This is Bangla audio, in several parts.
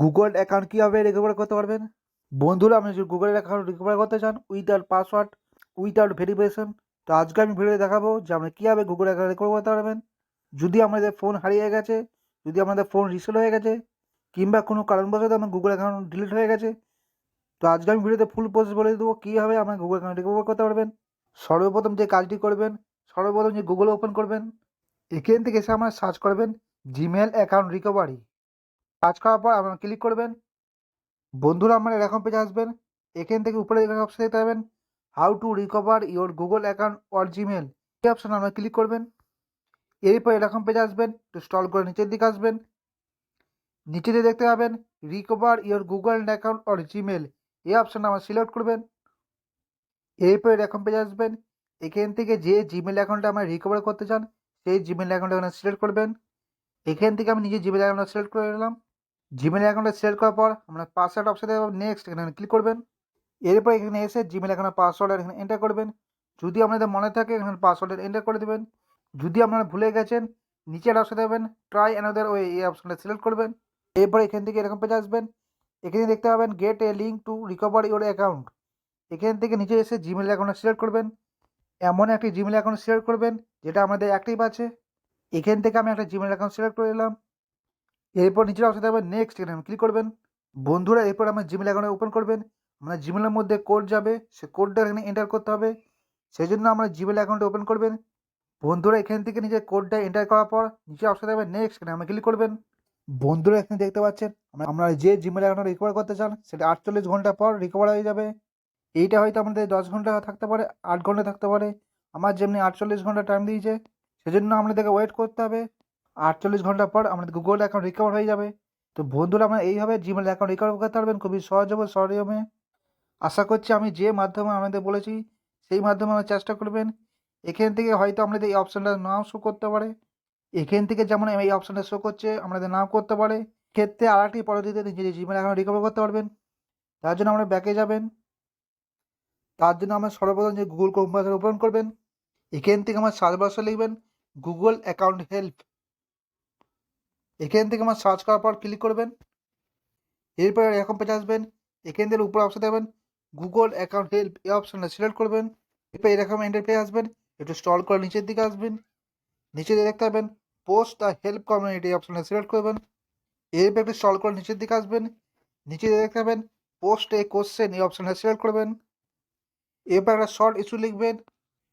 গুগল অ্যাকাউন্ট কীভাবে রিকভার করতে পারবেন? বন্ধুরা, আপনি যদি গুগলের অ্যাকাউন্ট রিকভার করতে চান উইদাউট পাসওয়ার্ড উইদাউট ভেরিফিকেশন তো আজকে আমি ভিডিও দেখাবো যে আপনি কীভাবে গুগল অ্যাকাউন্ট রিকভার করতে পারবেন। যদি আমাদের ফোন হারিয়ে গেছে, যদি আমাদের ফোন রিসেল হয়ে গেছে, কিংবা কোনো কারণবশত আমার গুগল অ্যাকাউন্ট ডিলিট হয়ে গেছে, তো আজকে আমি ভিডিওতে ফুল প্রসেস বলে দেবো কীভাবে আপনার গুগল অ্যাকাউন্ট রিকভার করতে পারবেন। সর্বপ্রথম যে কাজটি করবেন, সর্বপ্রথম যে গুগল ওপেন করবেন, এখান থেকে এসে আপনার সার্চ করবেন জিমেল অ্যাকাউন্ট রিকভারি কাজ করার পর আপনারা ক্লিক করবেন। বন্ধুরা আমার এরকম পেজে আসবেন। এখান থেকে উপরে অপশন দেখতে পাবেন how to recover your Google account or Gmail এই অপশন আপনারা ক্লিক করবেন। এরপর এরকম পেজে আসবেন, একটু স্টল করে নিচের দিকে আসবেন। নিচে দিয়ে দেখতে পাবেন recover your Google account or Gmail এই অপশন আমার সিলেক্ট করবেন। এরপর এরকম পেজে আসবেন। এখান থেকে যে জিমেল অ্যাকাউন্টটা আমরা রিকভার করতে চান, সেই জিমেল অ্যাকাউন্টটা এখানে সিলেক্ট করবেন। এখান থেকে আমি নিজে জিমেল অ্যাকাউন্টটা সিলেক্ট করে নিলাম। জিমেল অ্যাকাউন্টটা সিলেক্ট করার পর আপনার পাসওয়ার্ড অপশানে নেক্সট এখানে ক্লিক করবেন। এরপর এখানে এসে জিমেল অ্যাকাউন্টের পাসওয়ার্ড এখানে এন্টার করবেন। যদি আপনাদের মনে থাকে এখানে পাসওয়ার্ড এন্টার করে দেবেন। যদি আপনারা ভুলে গেছেন, নিচের অপশানে দেবেন ট্রাই অ্যানাদার ওয়ে এই অপশানটা সিলেক্ট করবেন। এরপর এখান থেকে এরকম পেজে আসবেন। এখানে দেখতে পাবেন get a link to recover your account এখান থেকে নিচে এসে জিমেল অ্যাকাউন্টটা সিলেক্ট করবেন। এমন একটি জিমেল অ্যাকাউন্ট সিলেক্ট করবেন, যেটা আমাদের অ্যাক্টিভ আছে। এখান থেকে আমি একটা জিমেল অ্যাকাউন্ট সিলেক্ট করে নিলাম। এরপর নিচের অপশানে দেবেন নেক্সট এখানে ক্লিক করবেন। বন্ধুরা, এরপর আমার জিমেল অ্যাকাউন্টে ওপেন করবেন। আমরা জিমেলের মধ্যে কোড যাবে, সে কোডটা এখানে এন্টার করতে হবে। সেই জন্য আমরা জিমেল অ্যাকাউন্টে ওপেন করবেন। বন্ধুরা, এখান থেকে নিজের কোডটা এন্টার করার পর নিচে অপশানে দেবেন নেক্সট এখানে আমরা ক্লিক করবেন। বন্ধুরা, এখানে দেখতে পাচ্ছেন, আমরা যে জিমেল অ্যাকাউন্ট রিকভার করতে চান, সেটা আটচল্লিশ ঘণ্টা পর রিকভার হয়ে যাবে। এইটা হয়তো আমাদের দশ ঘণ্টা থাকতে পারে, আট ঘণ্টা থাকতে পারে। আমার যেমনি আটচল্লিশ ঘণ্টা টাইম দিয়েছে, সেজন্য আমাদেরকে ওয়েট করতে হবে। আটচল্লিশ ঘণ্টা পর আমাদের গুগল অ্যাকাউন্ট রিকভার হয়ে যাবে। তো বন্ধুরা আমরা এইভাবে জিমেল অ্যাকাউন্ট রিকভার করতে পারবেন খুবই সহজ হবে সরনিয়মে আশা করছি আমি যে মাধ্যমে আমাদের বলেছি, সেই মাধ্যমে আমরা চেষ্টা করবেন। এখান থেকে হয়তো আমাদের এই অপশানটা নাও শো করতে পারে। এখান থেকে যেমন এই অপশানটা শো করছে আমাদের নাও করতে পারে। ক্ষেত্রে আর একটি পদ্ধতিতে নিজের জিমেল অ্যাকাউন্ট রিকভার করতে পারবেন, তার জন্য আমরা ব্যাকে যাবেন। তার জন্য আমরা সর্বপ্রথম যে গুগল ক্রোম ওপেন করবেন। এখান থেকে আমার সার্চ বক্সে লিখবেন গুগল অ্যাকাউন্ট হেল্প এখান থেকে আমার সার্চ করার পর ক্লিক করবেন। এরপর এরকম পেজে আসবেন। এখান থেকে উপরে অপশন দেবেন গুগল অ্যাকাউন্ট হেল্প এই অপশানটা সিলেক্ট করবেন। এরপর এরকম এন্টার পেয়ে আসবেন। একটু স্টল করে নিচের দিকে আসবেন। নিচে দিয়ে দেখতে পাবেন পোস্ট দ্য হেল্প কমিউনিটি অপশানটা সিলেক্ট করবেন। এরপর একটু স্টল করে নিচের দিকে আসবেন। নিচে দিয়ে দেখতে পাবেন পোস্ট এ কোশ্চেন এই অপশানটা সিলেক্ট করবেন। এরপর একটা শর্ট ইস্যু লিখবেন।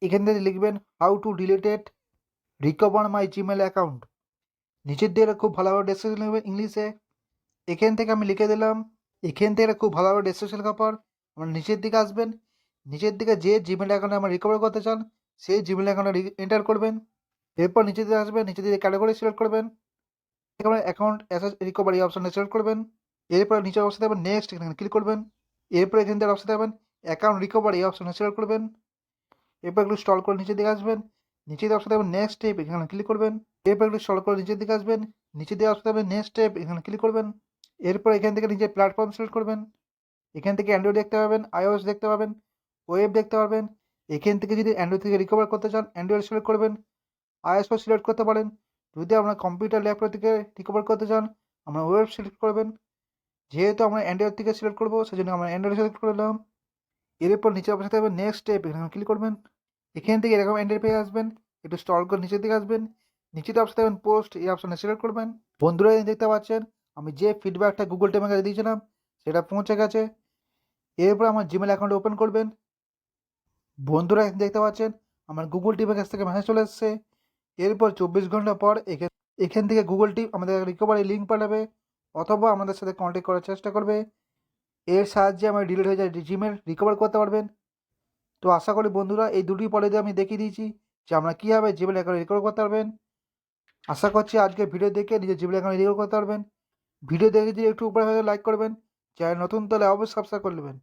এখান থেকে লিখবেন how to deleted recover my Gmail account নিচের দিকে খুব ভালোভাবে ডেসক্রিপশন লিখবেন ইংলিশে। এখান থেকে আমি লিখে দিলাম, এখান থেকে খুব ভালোভাবে ডেসক্রিপশন লেখার পর আমরা নিচের দিকে আসবেন। নিচের দিকে যে জিমেল অ্যাকাউন্টে আমার রিকভার করতে চান, সেই জিমেল অ্যাকাউন্টে এন্টার করবেন। এরপর নিচের দিকে আসবেন, নিচের দিকে ক্যাটাগরি সিলেক্ট করবেন। অ্যাকাউন্ট অ্যাসেস রিকভারি অপশানে সিলেক্ট করবেন। এরপর নিচের অবস্থা দেবেন নেক্সট এখানে ক্লিক করবেন। এরপর এখান থেকে অবস্থা দেবেন অ্যাকাউন্ট রিকভারি অপশানে সিলেক্ট করবেন। এরপর একটু স্টল করে নিচের দিকে আসবেন। নিচে দিয়ে অপশন দেবেন নেক্সট স্টেপ এখানে ক্লিক করবেন। এরপর স্টল করে নিচের দিকে আসবেন, নিচে দিয়ে আসতে দেবেন নেক্সট স্টেপ এখানে ক্লিক করবেন। এরপর এখান থেকে নিজের প্ল্যাটফর্ম সিলেক্ট করবেন। এখান থেকে অ্যান্ড্রয়েড দেখতে পাবেন আইওএস দেখতে পাবেন ওয়েব দেখতে পাবেন। এখান থেকে যদি অ্যান্ড্রয়েড থেকে রিকভার করতে চান অ্যান্ড্রয়েড সিলেক্ট করবেন। আইএসও সিলেক্ট করতে পারেন। যদি আপনার কম্পিউটার ল্যাপটপ থেকে রিকভার করতে চান আমরা ওয়েব সিলেক্ট করবেন। যেহেতু আমরা অ্যান্ড্রয়েড থেকে সিলেক্ট করব, সেজন্য আমরা অ্যান্ড্রয়েড সিলেক্ট করলাম এরপর নিচে অপশন থাকবে নেক্সট স্টেপ এখানে ক্লিক করবেন। এখান থেকে এরকম অ্যান্ড্রয়েড পেয়ে আসবেন। একটু স্টল করে নিচের দিকে আসবেন। নিচেতে অপশন দেবেন পোস্ট এই অপশানে সিলেক্ট করবেন বন্ধুরা দেখতে পাচ্ছেন, আমি যে ফিডব্যাকটা গুগল টেমে কাছে দিয়েছিলাম, সেটা পৌঁছে গেছে। এরপর আমার জিমেল অ্যাকাউন্ট ওপেন করবেন। বন্ধুরা দেখতে পাচ্ছেন, আমার গুগল টিমের কাছ থেকে মেসেজ চলে এসছে। এরপর চব্বিশ ঘণ্টা পর এখান এখান থেকে গুগল টিম আমাদের রিকভারি লিঙ্ক পাঠাবে, অথবা আমাদের সাথে কন্ট্যাক্ট করার চেষ্টা করবে। এর সাহায্যে আমার ডিলিট হয়ে যায় জিমেল রিকভার করতে পারবেন। তো আশা করি বন্ধুরা, এই দুটি পদ্ধতি আমি দেখিয়ে দিয়েছি, যে আমরা কীভাবে জিমেল অ্যাকাউন্ট রিকভার করতে পারবেন। আশা করছি আজকে ভিডিও দেখে নিজের অ্যাকাউন্ট রিকভার করতে পারবেন। ভিডিও দেখে যদি একটু উপরে লাইক করবেন। চ্যানেল নতুন তাহলে অবশ্যই সাবস্ক্রাইব করে নেবেন।